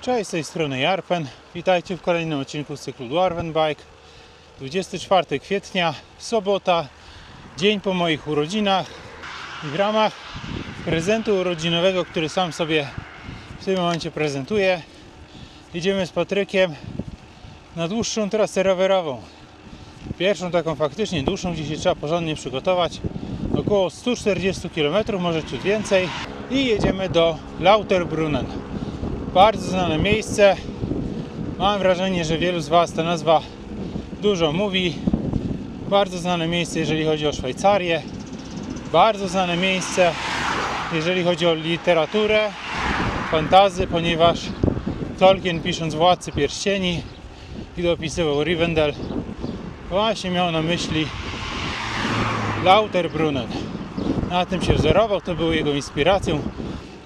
Cześć, z tej strony Jarpen. Witajcie w kolejnym odcinku z cyklu Dwarven Bike. 24 kwietnia, sobota, dzień po moich urodzinach. I w ramach prezentu urodzinowego, który sam sobie w tym momencie prezentuję, idziemy z Patrykiem na dłuższą trasę rowerową. Pierwszą taką faktycznie dłuższą, gdzie się trzeba porządnie przygotować. Około 140 km, może ciut więcej. I jedziemy do Lauterbrunnen. Bardzo znane miejsce. Mam wrażenie, że wielu z Was ta nazwa dużo mówi. Bardzo znane miejsce, jeżeli chodzi o Szwajcarię. Bardzo znane miejsce, jeżeli chodzi o literaturę, fantazy, ponieważ Tolkien pisząc Władcy Pierścieni i dopisywał Rivendell właśnie miał na myśli Lauterbrunnen. Na tym się wzorował, to było jego inspiracją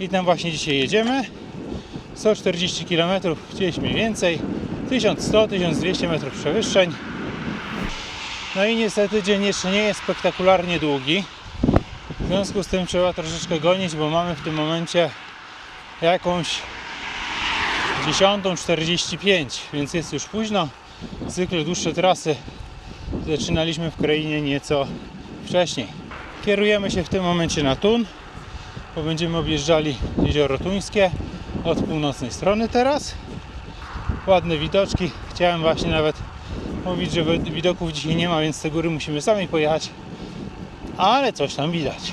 i tam właśnie dzisiaj jedziemy. 140 km gdzieś mniej więcej, 1100-1200 metrów przewyższeń. No i niestety dzień jeszcze nie jest spektakularnie długi. W związku z tym trzeba troszeczkę gonić, bo mamy w tym momencie jakąś 10.45, więc jest już późno. Zwykle dłuższe trasy zaczynaliśmy w krainie nieco wcześniej. Kierujemy się w tym momencie na Tun, bo będziemy objeżdżali jezioro Tuńskie od północnej strony teraz. Ładne widoczki. Chciałem właśnie nawet mówić, że widoków dzisiaj nie ma, więc te góry musimy sami pojechać. Ale coś tam widać.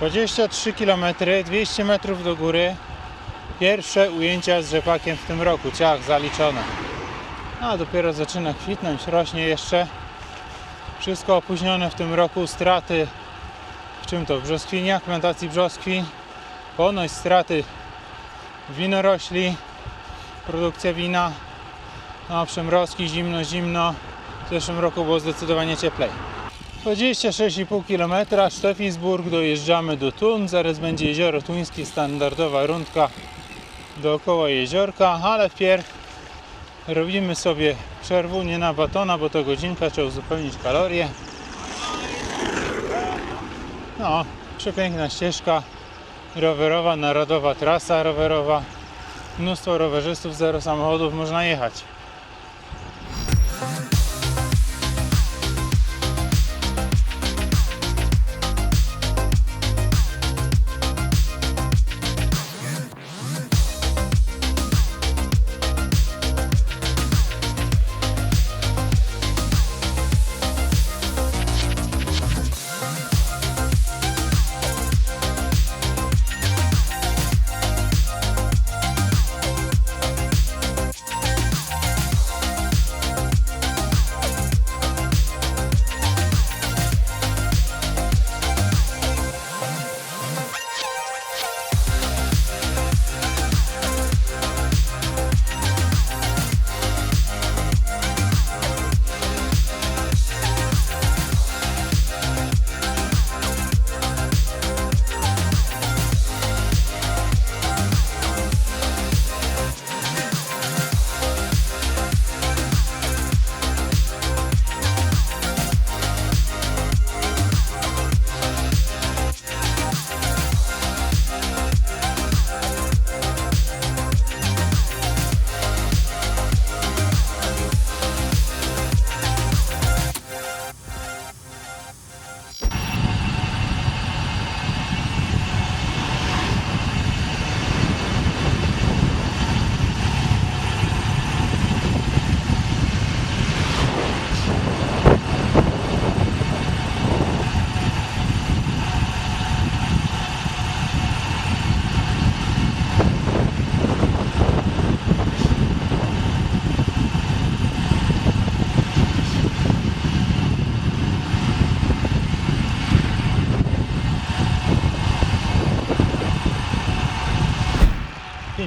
23 km, 200 metrów do góry. Pierwsze ujęcia z rzepakiem w tym roku, ciach zaliczone. A dopiero zaczyna kwitnąć, rośnie jeszcze. Wszystko opóźnione w tym roku, straty w czym to? W brzoskwiniach, plantacji brzoskwi, ponoć straty winorośli, produkcja wina, no przemrozki. zimno, zimno. W zeszłym roku było zdecydowanie cieplej. 26,5 km Sztefinsburg, dojeżdżamy do Tun, zaraz będzie jezioro tuńskie, standardowa rundka dookoła jeziorka, ale wpierw robimy sobie przerwu nie na batona, bo to godzinka, trzeba uzupełnić kalorie. No, przepiękna ścieżka rowerowa, narodowa trasa rowerowa, mnóstwo rowerzystów, zero samochodów, można jechać.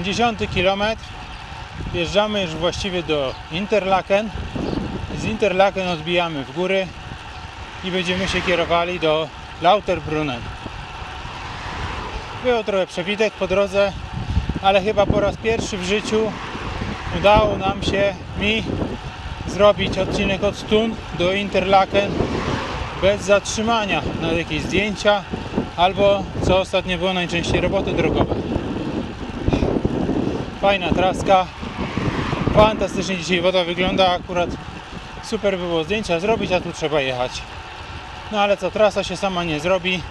50 km. Wjeżdżamy już właściwie do Interlaken. Z Interlaken odbijamy w góry i będziemy się kierowali do Lauterbrunnen. Było trochę przewitek po drodze, ale chyba po raz pierwszy w życiu udało nam się mi zrobić odcinek od Thun do Interlaken bez zatrzymania na jakieś zdjęcia albo co ostatnio było najczęściej roboty drogowe. Fajna traska, fantastycznie dzisiaj woda wygląda, akurat super było zdjęcia zrobić, a tu trzeba jechać. No ale co, trasa się sama nie zrobi,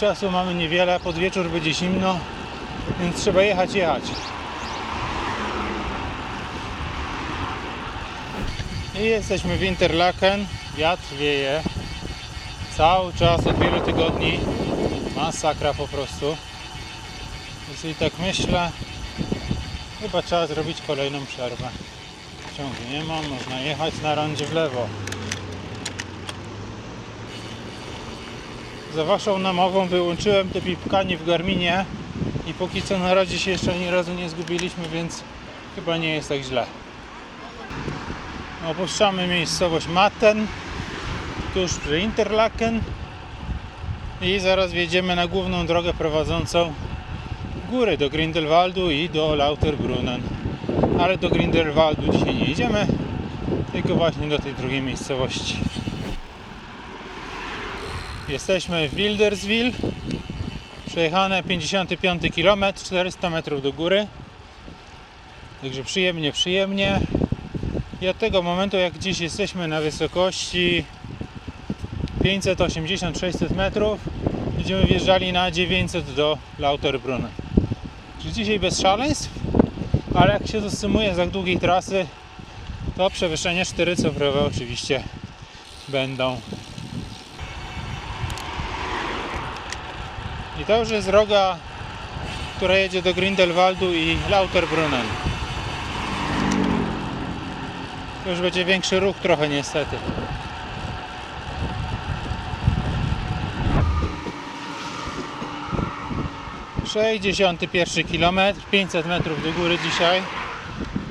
czasu mamy niewiele, pod wieczór będzie zimno, więc trzeba jechać, jechać. I jesteśmy w Interlaken, wiatr wieje, cały czas od wielu tygodni, masakra po prostu. Więc i tak myślę, chyba trzeba zrobić kolejną przerwę. Ciągu nie ma, można jechać na rondzie w lewo. Za waszą namową wyłączyłem te pipkanie w Garminie i póki co na razie się jeszcze ani razu nie zgubiliśmy, więc chyba nie jest tak źle. Opuszczamy miejscowość Matten, tuż przy Interlaken i zaraz wjedziemy na główną drogę prowadzącą w góry do Grindelwaldu i do Lauterbrunnen. Ale do Grindelwaldu dzisiaj nie idziemy, tylko właśnie do tej drugiej miejscowości. Jesteśmy w Wilderswil. Przejechane 55 km, 400 metrów do góry. Także przyjemnie, przyjemnie. I od tego momentu, jak dziś jesteśmy na wysokości 580-600 metrów, będziemy wjeżdżali na 900 do Lauterbrunnen. Czyli dzisiaj bez szaleństw, ale jak się zasumuje za długiej trasy, to przewyższenia 4 cyfrowe oczywiście będą. I to już jest droga, która jedzie do Grindelwaldu i Lauterbrunnen. To już będzie większy ruch trochę niestety. Sześćdziesiąty pierwszy kilometr, 500 metrów do góry dzisiaj.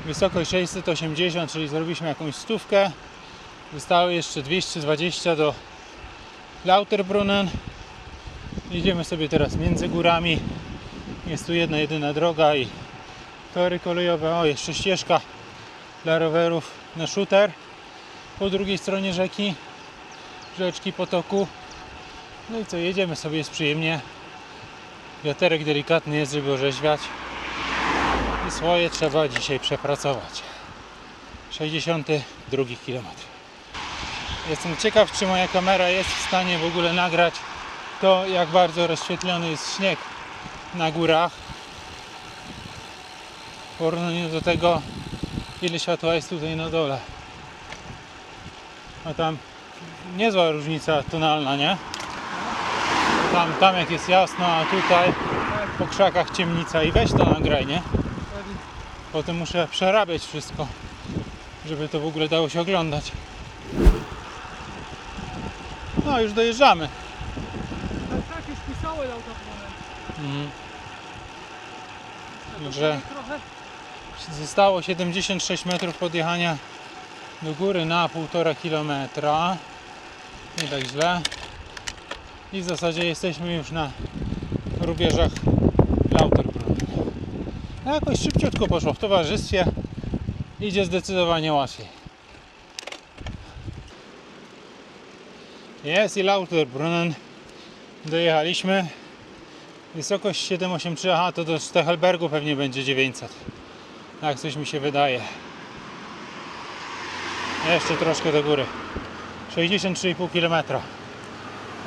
Wysokość 680, czyli zrobiliśmy jakąś stówkę. Zostało jeszcze 220 do Lauterbrunnen. Idziemy sobie teraz między górami. Jest tu jedna jedyna droga i tory kolejowe. O, jeszcze ścieżka dla rowerów na shooter po drugiej stronie rzeki, rzeczki potoku. No i co, jedziemy sobie, jest przyjemnie. Wiaterek delikatny jest, żeby orzeźwiać. I swoje trzeba dzisiaj przepracować. 62 km. Jestem ciekaw, czy moja kamera jest w stanie w ogóle nagrać to, jak bardzo rozświetlony jest śnieg na górach. W porównaniu do tego, ile światła jest tutaj na dole. A tam niezła różnica tonalna, nie? Tam, tam jak jest jasno, a tutaj po krzakach ciemnica i weź to nagraj, nie? Potem muszę przerabiać wszystko, żeby to w ogóle dało się oglądać. No, już dojeżdżamy. Tak, już pisałem autobusem. Mhm. Że Trochę zostało 76 metrów podjechania do góry na 1,5 kilometra. Nie tak źle. I w zasadzie jesteśmy już na rubieżach Lauterbrunnen. No jakoś szybciutko poszło w towarzystwie. Idzie zdecydowanie łatwiej. Jest i Lauterbrunnen. Dojechaliśmy. Wysokość 783, aha, to do Stechelbergu pewnie będzie 900. Tak coś mi się wydaje. Jeszcze troszkę do góry. 63,5 km.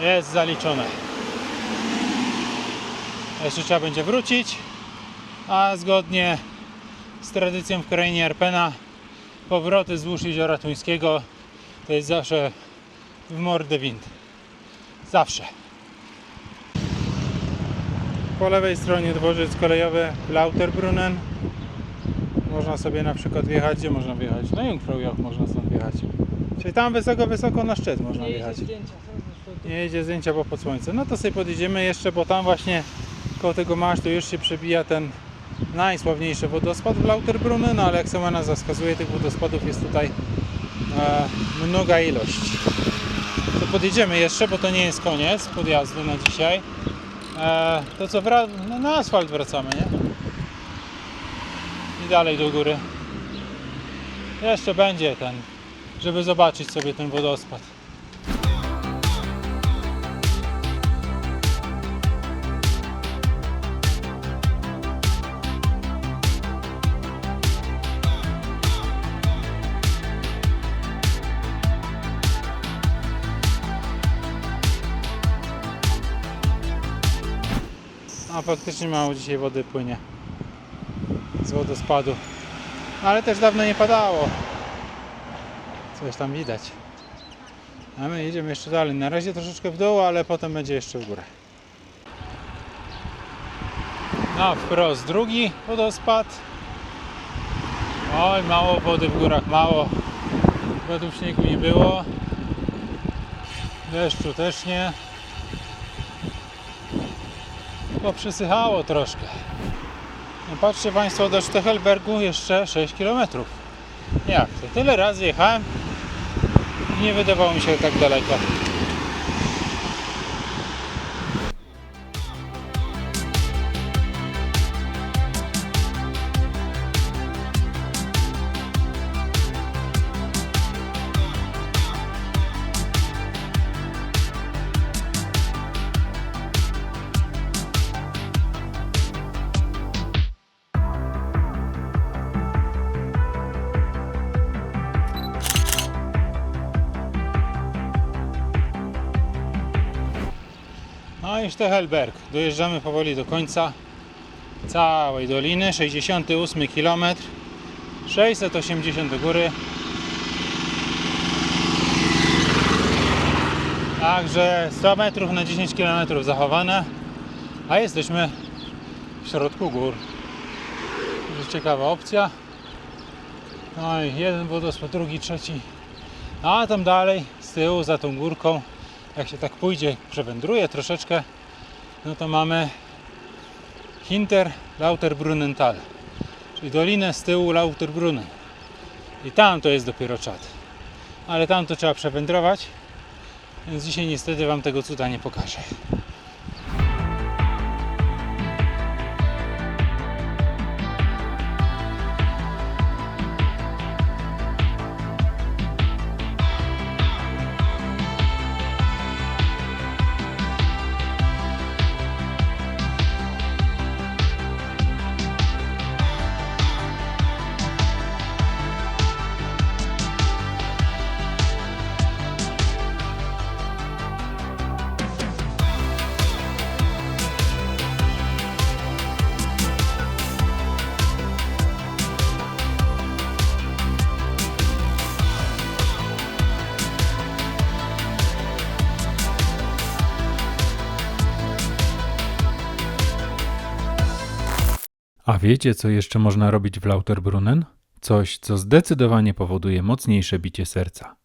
Jest zaliczone. Jeszcze trzeba będzie wrócić, a zgodnie z tradycją w krainie Arpena powroty wzdłuż Jeziora Tuńskiego to jest zawsze w mordę wind. Zawsze. Po lewej stronie dworzec kolejowy Lauterbrunnen. Można sobie na przykład wjechać, gdzie można wjechać? Na Jungfraujoch można stąd wjechać. Czyli tam wysoko, wysoko na szczyt można wjechać. jedzie zdjęcia. co zresztą. Nie jedzie zdjęcia, bo pod słońce. No to sobie podjedziemy jeszcze, bo tam właśnie koło tego masztu już się przebija ten najsławniejszy wodospad w Lauterbrunnen, no ale jak sama nazwa wskazuje, tych wodospadów jest tutaj e, mnoga ilość. To podjedziemy jeszcze, bo to nie jest koniec podjazdu na dzisiaj. E, to co, no, na asfalt wracamy, nie? I dalej do góry. Jeszcze będzie ten, żeby zobaczyć sobie ten wodospad. Faktycznie mało dzisiaj wody płynie z wodospadu. Ale też dawno nie padało. Coś tam widać. A my idziemy jeszcze dalej. Na razie troszeczkę w dół, ale potem będzie jeszcze w górę. Na wprost drugi wodospad. Oj, mało wody w górach, mało. Według śniegu nie było. Deszczu też nie. Poprzysychało troszkę. No patrzcie Państwo, do Stechelbergu jeszcze 6 km. Jak to? Tyle razy jechałem i nie wydawało mi się tak daleko. I Stechelberg. Dojeżdżamy powoli do końca całej doliny. 68 km. 680 do góry. Także 100 metrów na 10 km zachowane. A jesteśmy w środku gór. To ciekawa opcja. No i jeden wodospad, drugi, trzeci. A tam dalej, z tyłu, za tą górką, jak się tak pójdzie, przewędruje troszeczkę, no to mamy Hinter Lauterbrunnental, czyli dolinę z tyłu Lauterbrunnen. I tam to jest dopiero czad. Ale tam to trzeba przewędrować, więc dzisiaj niestety Wam tego cuda nie pokażę. Wiecie, co jeszcze można robić w Lauterbrunnen? Coś, co zdecydowanie powoduje mocniejsze bicie serca.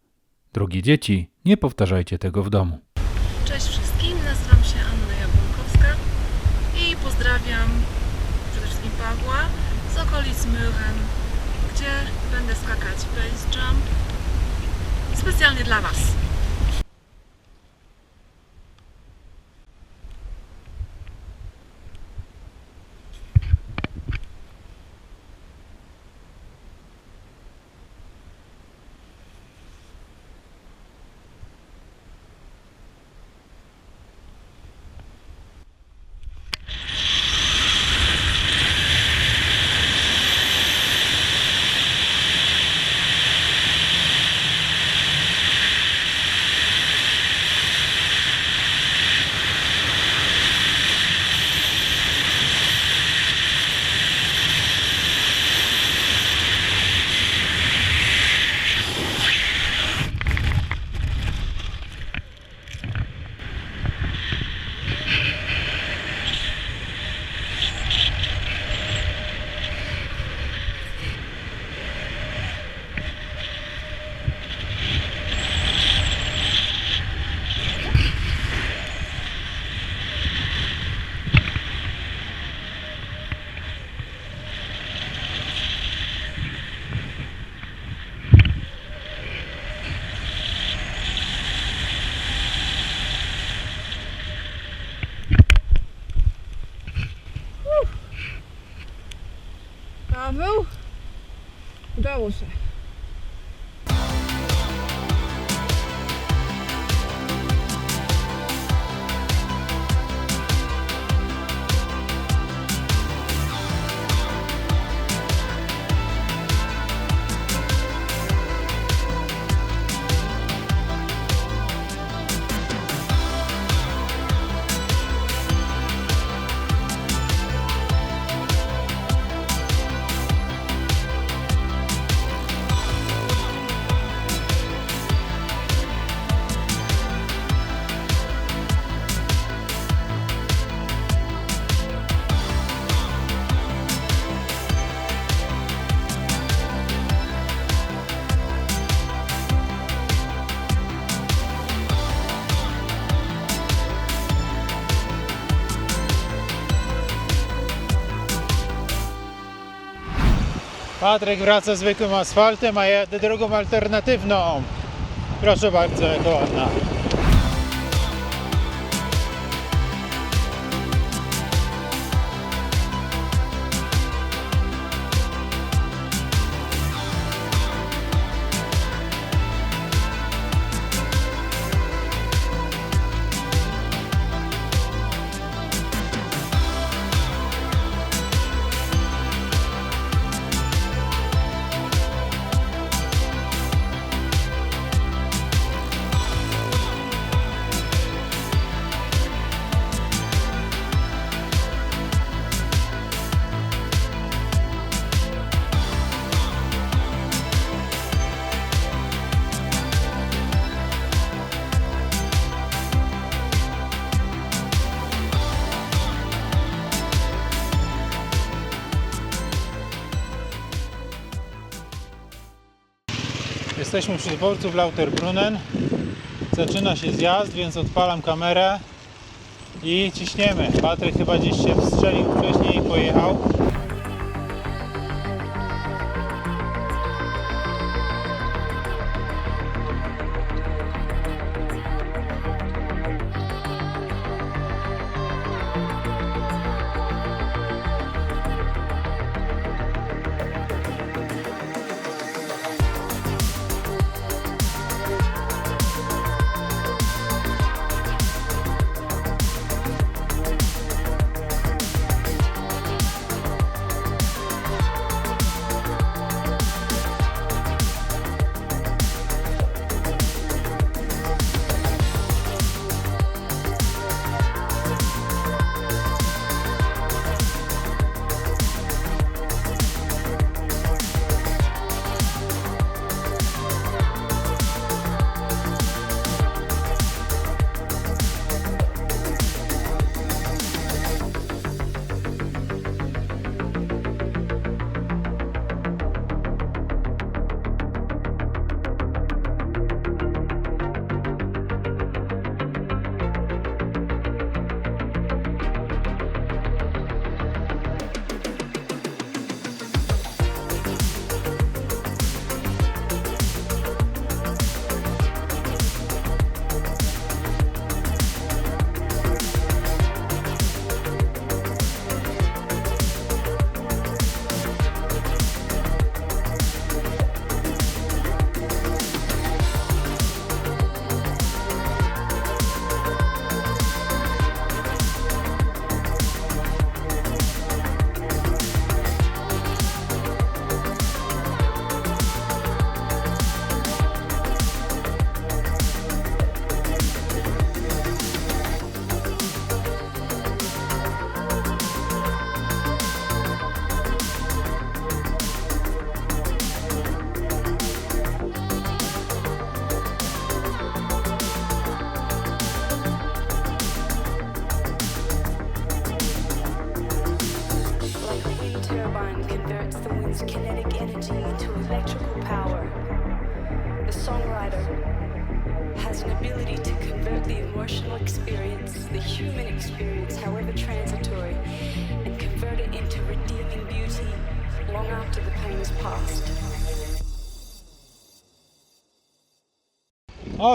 Drogie dzieci, nie powtarzajcie tego w domu. Cześć wszystkim, nazywam się Anna Jabłonkowska i pozdrawiam przede wszystkim Pawła z okolic Mürren, gdzie będę skakać base jump specjalnie dla Was. Paweł? Udało się. Patryk wraca zwykłym asfaltem, a ja drogą alternatywną. Proszę bardzo, jaka ładna. Jesteśmy przy dworcu w Lauterbrunnen. Zaczyna się zjazd, więc odpalam kamerę i ciśniemy. Patryk chyba gdzieś się wstrzelił wcześniej i pojechał.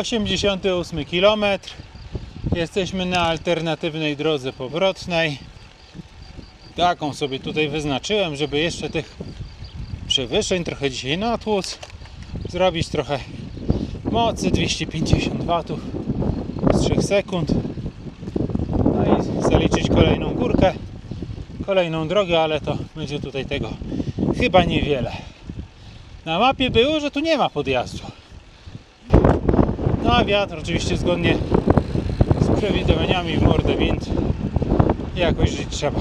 88 km. Jesteśmy na alternatywnej drodze powrotnej Taką sobie tutaj wyznaczyłem, żeby jeszcze tych przewyższeń trochę dzisiaj natłuc. Zrobić trochę mocy 250 watów z 3 sekund. No i zaliczyć kolejną górkę, kolejną drogę, ale to będzie tutaj tego chyba niewiele. Na mapie było, że tu nie ma podjazdu. No a wiatr oczywiście zgodnie z przewidywaniami w mordę wind jakoś żyć trzeba.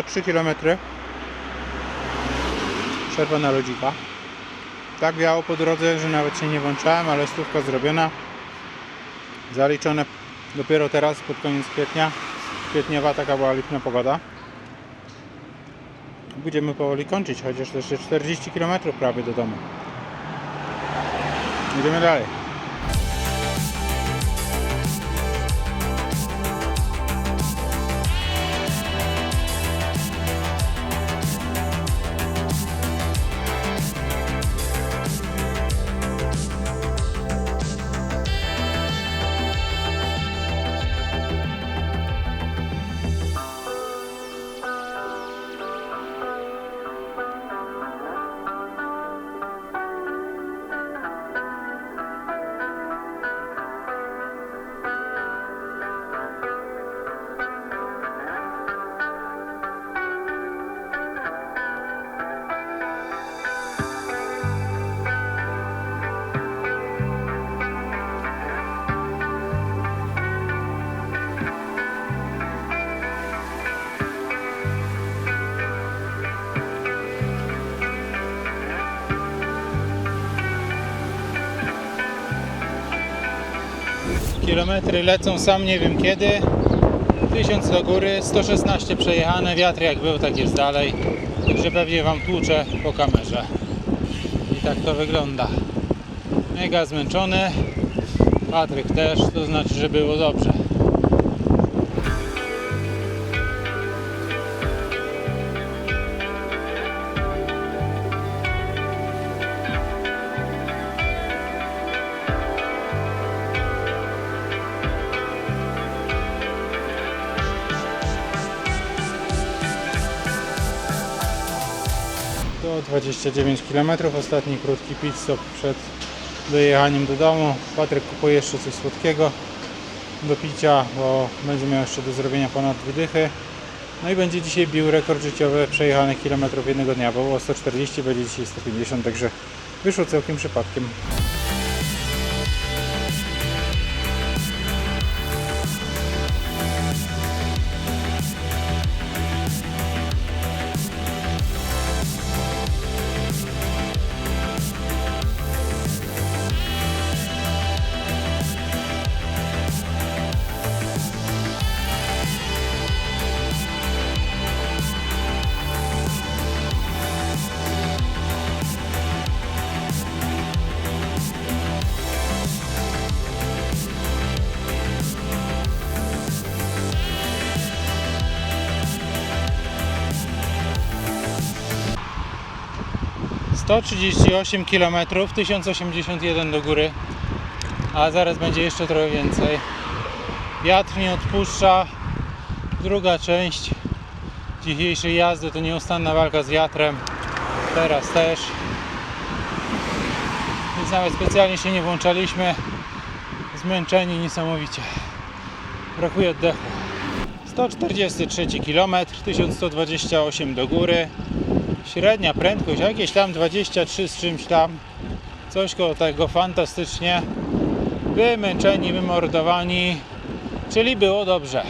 To 3 km. Przerwa na lodzika. Tak wiało po drodze, że nawet się nie włączałem, ale stówka zrobiona. Zaliczone dopiero teraz, pod koniec kwietnia. Kwietniowa taka była lipna pogoda. Będziemy powoli kończyć, chociaż jeszcze 40 km prawie do domu. Idziemy dalej. Kilometry lecą sam nie wiem kiedy. 1000 do góry, 116 przejechane, wiatr jak był, tak jest dalej. Także pewnie Wam tłuczę po kamerze. I tak to wygląda. Mega zmęczony. Patryk też, to znaczy, że było dobrze. 29 km, ostatni krótki pit stop przed dojechaniem do domu. Patryk kupuje jeszcze coś słodkiego do picia, bo będzie miał jeszcze do zrobienia ponad dwie dychy. No i będzie dzisiaj bił rekord życiowy przejechanych kilometrów jednego dnia, bo było 140, będzie dzisiaj 150, także wyszło całkiem przypadkiem. Sto trzydzieści osiem kilometrów, 1081 do góry, a zaraz będzie jeszcze trochę więcej. Wiatr nie odpuszcza. Druga część dzisiejszej jazdy to nieustanna walka z wiatrem. Teraz też. Więc nawet specjalnie się nie włączaliśmy. Zmęczeni niesamowicie. Brakuje oddechu. 143 km, 1128 do góry. Średnia prędkość jakieś tam 23 z czymś tam. Coś koło tego fantastycznie. Wymęczeni, wymordowani, czyli było dobrze.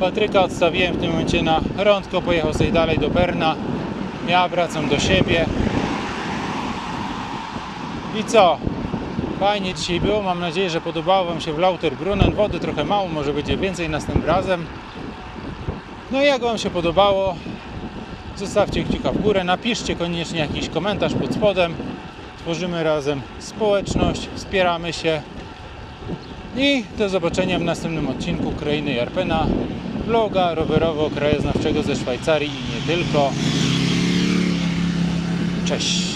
Patryka odstawiłem w tym momencie na rądko, pojechał sobie dalej do Berna. Ja wracam do siebie. I co? Fajnie dzisiaj było. Mam nadzieję, że podobało Wam się w Lauterbrunnen. Wody trochę mało, może będzie więcej następnym razem. No i jak Wam się podobało, zostawcie kciuka w górę. Napiszcie koniecznie jakiś komentarz pod spodem. Tworzymy razem społeczność, wspieramy się. I do zobaczenia w następnym odcinku Krainy Jarpena, vloga rowerowo-krajoznawczego ze Szwajcarii i nie tylko. Cześć!